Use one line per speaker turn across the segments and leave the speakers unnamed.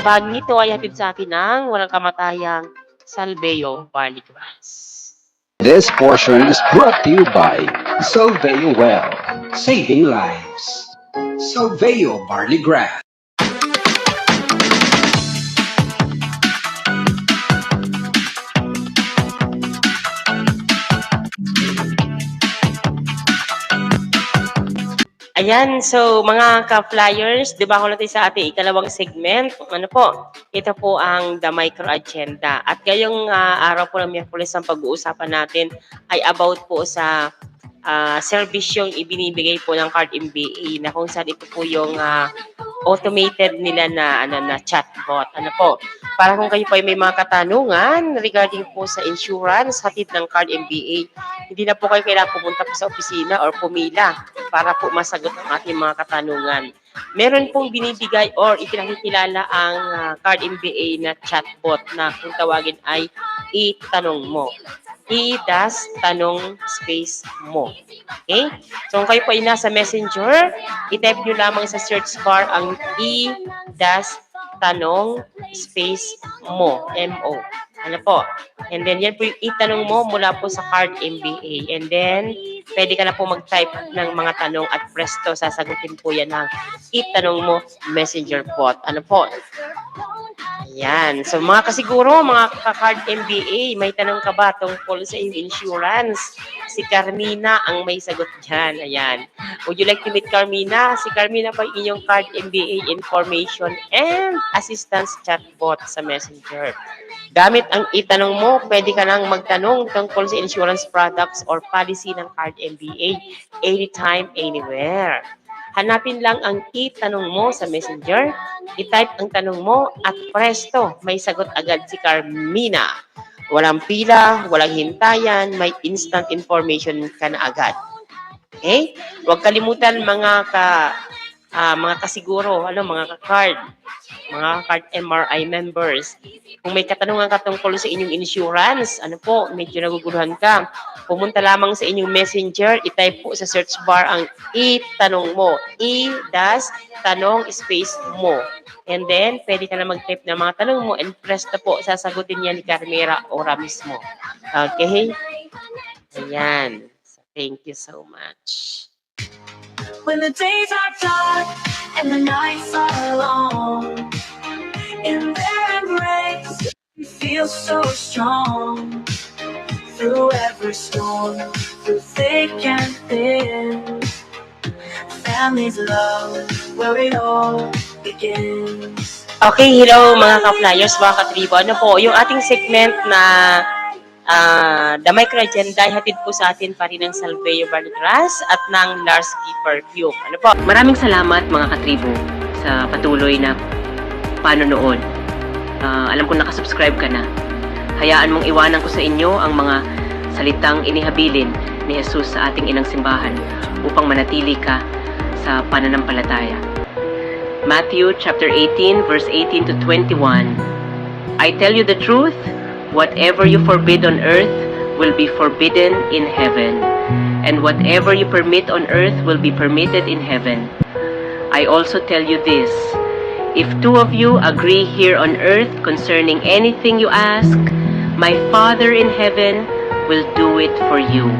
Ang bagong ito ay hatid sa akin ng walang kamatayang Salveo Barley Grass.
This portion is brought to you by Solveo Well, saving lives. Solveo Barley Grass.
Ayan, so mga ka-flyers, di ba ako natin sa ating ikalawang segment? Ano po? Ito po ang The Micro Agenda. At ngayong ah, araw po ng Miyerkules ang pag-uusapan natin ay about po sa uh, servisyong ibinibigay po ng Card MBA na kung saan ito po yung ah, automated nila na ano na chatbot. Ano po? Para kung kayo po ay may mga katanungan regarding po sa insurance hatid ng Card MBA, hindi na po kayo kailangan pumunta po sa opisina or pumila para po masagot ang ating mga katanungan. Meron pong binibigay or ipinakikilala ang ah, Card MBA na chatbot na kung tawagin ay itanong mo. I-das tanong space mo. Okay? So kung kayo po ay nasa messenger, i-type nyo lamang sa search bar ang i-das tanong space mo. M-O. Ano po? And then yan po yung itanong mo mula po sa card MBA. And then, pwede ka na po mag-type ng mga tanong at presto, sasagutin po yan ng itanong mo messenger bot. Ano po? Ayan. So mga kasiguro, mga ka-card MBA, may tanong ka ba tungkol sa insurance? Si Carmina ang may sagot dyan. Ayan. Would you like to meet Carmina? Si Carmina pa inyong card MBA information and assistance chatbot sa messenger. Gamit ang itanong mo, pwede ka lang magtanong tungkol sa insurance products or policy ng card MBA anytime, anywhere. Hanapin lang ang itanong mo sa messenger, i-type ang tanong mo at presto, may sagot agad si Carmina. Walang pila, walang hintayan, may instant information ka na agad. Okay? Huwag kalimutan mga ka ah, mga kasiguro, ano, mga ka-card, mga card MRI members. Kung may katanungan ka tungkol sa inyong insurance, ano po, medyo naguguluhan ka, pumunta lamang sa inyong messenger, i-type po sa search bar ang itanong mo. I-das tanong space mo. And then, pwede ka na mag-type ng mga tanong mo and press na po, sasagutin yan ni Carmera Ora mismo. Okay? Ayan. So, thank you so much.
When the days are dark and the nights are long, in their embrace, we feel so strong. Through every storm, through thick and thin, families love where it all begins.
Okay, hello mga ka-flyers, mga ka-tribo. Ano po, yung ating segment na ah, The Micro Agenda ay hatid po sa atin pa rin ng Salveo Barnigras at ng Larsky Perfume. Ano po? Maraming salamat mga ka-tribo sa patuloy na panonood. Ah, alam ko nakasubscribe ka na. Hayaan mong iwanan ko sa inyo ang mga salitang inihabilin ni Jesus sa ating inang simbahan upang manatili ka sa pananampalataya. Matthew chapter 18 verse 18 to 21. I tell you the truth, whatever you forbid on earth will be forbidden in heaven, and whatever you permit on earth will be permitted in heaven. I also tell you this, if two of you agree here on earth concerning anything you ask, my Father in heaven will do it for you.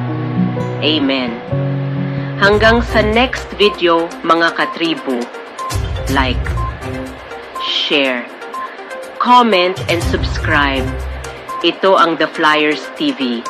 Amen. Hanggang sa next video, mga katribo, like, share, comment, and subscribe. Ito ang The Flyers TV.